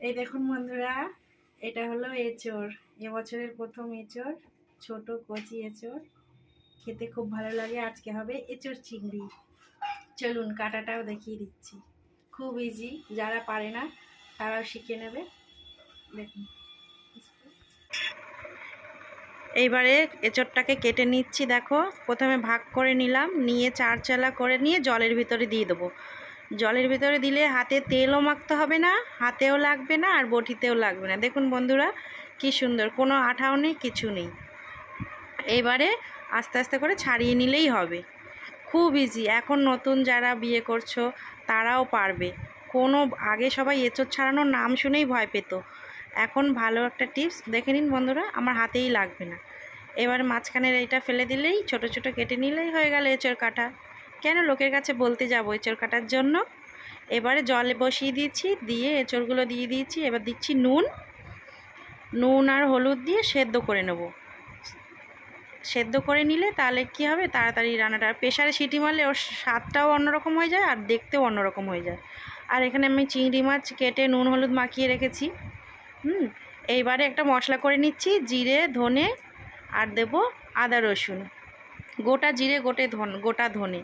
এই দেখুন বন্ধুরা, এটা হলো এঁচড়। এবছরের প্রথম এঁচড়, ছোট কচি এঁচড়। খেতে খুব ভালো লাগে। আজকে হবে এঁচড় চিংড়ি। চলুন কাটাটাও দেখিয়ে দিচ্ছি। খুব ইজি যারা পারে না, তারাও শিখে নেবে। দেখুন। এইবারে এঁচড়টাকে কেটে নিচ্ছি, দেখো। প্রথমে ভাগ করে নিলাম, নিয়ে চার চালা করে নিয়ে জলের ভিতরে দিয়ে দেবো। জলের ভিতরে দিলে হাতে তেলও মাখতে হবে না, হাতেও লাগবে না আর বটিতেও লাগবে না। দেখুন বন্ধুরা, কি সুন্দর, কোনো আঠাও নেই, কিছু নেই। এবারে আস্তে আস্তে করে ছাড়িয়ে নিলেই হবে। খুব ইজি এখন নতুন যারা বিয়ে করছ, তারাও পারবে। কোনো, আগে সবাই এঁচড় ছাড়ানোর নাম শুনেই ভয় পেত। এখন ভালো একটা টিপস, দেখে নিন বন্ধুরা, আমার হাতেই লাগবে না। এবার মাঝখানের এইটা ফেলে দিলেই, ছোট ছোট কেটে নিলেই হয়ে গেল এঁচড় কাটা। কেন লোকের কাছে বলতে যাব এঁচড় কাটার জন্য? এবারে জলে বসিয়ে দিয়েছি দিয়ে এঁচড়গুলো দিয়ে দিয়েছি এবার দিচ্ছি নুন। নুন আর হলুদ দিয়ে সেদ্ধ করে নেব। সেদ্ধ করে নিলে তাহলে কি হবে? তাড়াতাড়ি রান্নাটা। প্রেশারে সিটি মারলে ওর স্বাদটাও অন্যরকম হয়ে যায় আর দেখতেও অন্যরকম হয়ে যায়। আর এখানে আমি চিংড়ি মাছ কেটে নুন হলুদ মাখিয়ে রেখেছি। হুম? এইবারে একটা মশলা করে নিচ্ছি, জিরে, ধনে আর দেব আদা রসুন। গোটা জিরে, গোটে ধন, গোটা ধনে।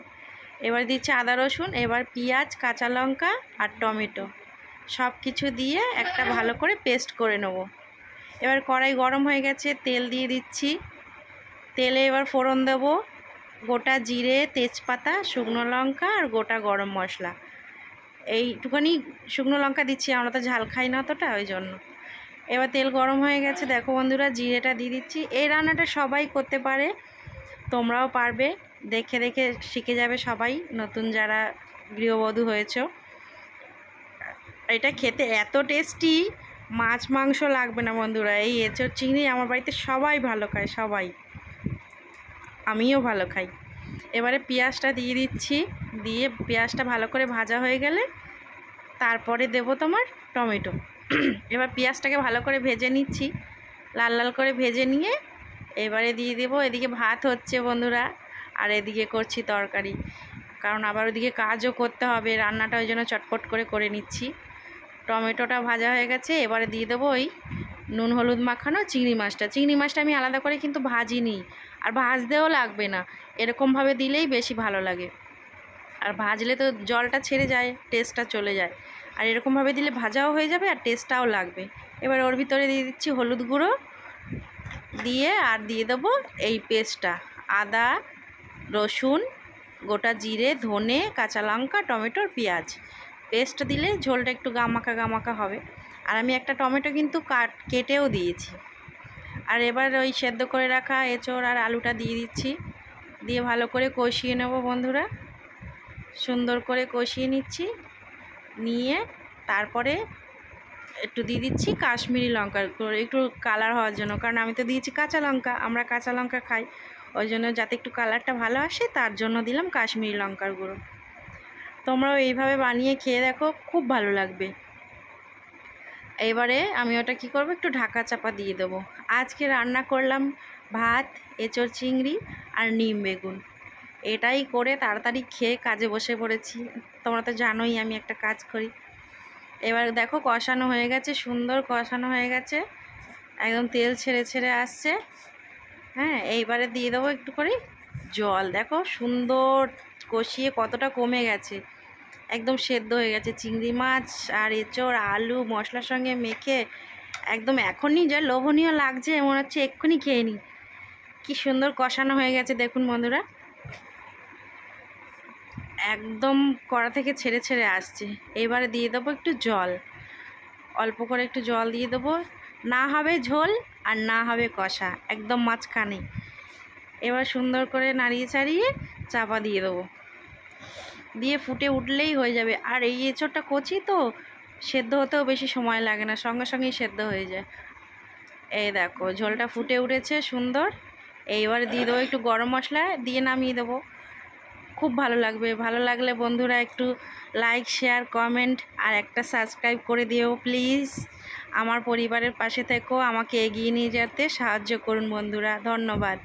এবার দিচ্ছি আদা রসুন, এবার পেঁয়াজ, কাঁচা লঙ্কা আর টমেটো। সব কিছু দিয়ে একটা ভালো করে পেস্ট করে নেব। এবার কড়াই গরম হয়ে গেছে, তেল দিয়ে দিচ্ছি। তেলে এবার ফোড়ন দেব। গোটা জিরে, তেজপাতা, শুকনো লঙ্কা আর গোটা গরম মশলা। এইটুখানি শুকনো লঙ্কা দিচ্ছি, আমরা তো ঝাল খাই না অতটা, ওই জন্য। এবার তেল গরম হয়ে গেছে, দেখো বন্ধুরা, জিরেটা দিয়ে দিচ্ছি। এই রান্নাটা সবাই করতে পারে, তোমরাও পারবে। দেখে দেখে শিখে যাবে সবাই, নতুন যারা গৃহবধূ হয়েছ। এটা খেতে এত টেস্টি মাছ, মাংস লাগবে না বন্ধুরা, এই এঁচড় চিংড়ি আমার বাড়িতে সবাই ভালো খায়, সবাই। আমিও ভালো খাই। এবারে পেঁয়াজটা দিয়ে দিচ্ছি, দিয়ে পেঁয়াজটা ভালো করে ভাজা হয়ে গেলে তারপরে দেব তোমার টমেটো। এবার পেঁয়াজটাকে ভালো করে ভেজে নিচ্ছি, লাল লাল করে ভেজে নিয়ে এবারে দিয়ে দেবো, এদিকে ভাত হচ্ছে বন্ধুরা। আর এদিকে করছি তরকারি। কারণ আবার ওদিকে কাজও করতে হবে, রান্নাটা ওই জন্য চটপট করে করে নিচ্ছি। টমেটোটা ভাজা হয়ে গেছে, এবারে দিয়ে দেবো ওই নুন, হলুদ মাখানো চিংড়ি মাছটা। চিংড়ি মাছটা আমি আলাদা করে কিন্তু ভাজিনি, আর ভাজতেও লাগবে না। এরকমভাবে দিলেই বেশি ভালো লাগে। আর ভাজলে তো জলটা ছেড়ে যায় টেস্টটা চলে যায়। আর এরকমভাবে দিলে ভাজাও হয়ে যাবে আর টেস্টটাও লাগবে। এবার ওর ভিতরে দিয়ে দিচ্ছি হলুদ গুঁড়ো। দিয়ে আর দিয়ে দেবো এই পেস্টটা আদা রসুন, গোটা জিরে, ধনে, কাঁচা লঙ্কা, টমেটোর পেঁয়াজ। পেস্ট দিলে ঝোলটা একটু গামাকা গামাকা হবে। আর আমি একটা টমেটো কিন্তু কাট, কেটেও দিয়েছি। আর এবার ওই সেদ্ধ করে রাখা এঁচড় আর আলুটা দিয়ে দিচ্ছি। দিয়ে ভালো করে কষিয়ে নেব বন্ধুরা। সুন্দর করে কষিয়ে নিচ্ছি। নিয়ে তারপরে একটু দিয়ে দিচ্ছি কাশ্মীরি লঙ্কা, একটু কালার হওয়ার জন্য। কারণ আমি তো দিয়েছি কাঁচা লঙ্কা, আমরা কাঁচা লঙ্কা খাই। ওই জন্য যাতে একটু কালারটা ভালো আসে, তার জন্য দিলাম কাশ্মীরি লঙ্কার গুঁড়ো। তোমরাও এইভাবে বানিয়ে খেয়ে দেখো, খুব ভালো লাগবে। এবারে আমি ওটা কি করব, একটু ঢাকা চাপা দিয়ে দেবো। আজকে রান্না করলাম ভাত, এঁচড় চিংড়ি আর নিম বেগুন। এটাই করে তাড়াতাড়ি খেয়ে কাজে বসে পড়েছি। তোমরা তো জানোই আমি একটা কাজ করি। এবার দেখো কষানো হয়ে গেছে, সুন্দর কষানো হয়ে গেছে। একদম তেল ছেড়ে ছেড়ে আসছে। হ্যাঁ এইবারে দিয়ে দেবো একটু করে জল। দেখো সুন্দর কষিয়ে কতটা কমে গেছে। একদম সেদ্ধ হয়ে গেছে। চিংড়ি মাছ আর এঁচড়, আলু মশলার সঙ্গে মেখে একদম এখনই যা লোভনীয় লাগছে, মনে হচ্ছে এক্ষুনি খেয়ে নিই। কী সুন্দর কষানো হয়ে গেছে, দেখুন বন্ধুরা। একদম কড়া থেকে ছেড়ে ছেড়ে আসছে। এবারে দিয়ে দেবো একটু জল। অল্প করে একটু জল দিয়ে দেবো। না হবে ঝোল আর না হবে কষা, একদম মাঝখানে। এবার সুন্দর করে নাড়িয়ে চাড়িয়ে চাপা দিয়ে দেবো। দিয়ে ফুটে উঠলেই হয়ে যাবে। আর এই এঁচোড়টা কচি তো, সেদ্ধ হতেও বেশি সময় লাগে না, সঙ্গে সঙ্গেই সেদ্ধ হয়ে যায়। এই দেখো, ঝোলটা ফুটে উঠেছে, সুন্দর। এইবার দিয়ে দেবো একটু গরম মশলা, দিয়ে নামিয়ে দেবো। খুব ভালো লাগবে। ভালো লাগলে বন্ধুরা একটু লাইক শেয়ার কমেন্ট আর একটা সাবস্ক্রাইব করে দিও প্লিজ আমার পরিবারের পাশে থেকেও আমাকে এগিয়ে নিয়ে যেতে সাহায্য করুন বন্ধুরা। ধন্যবাদ।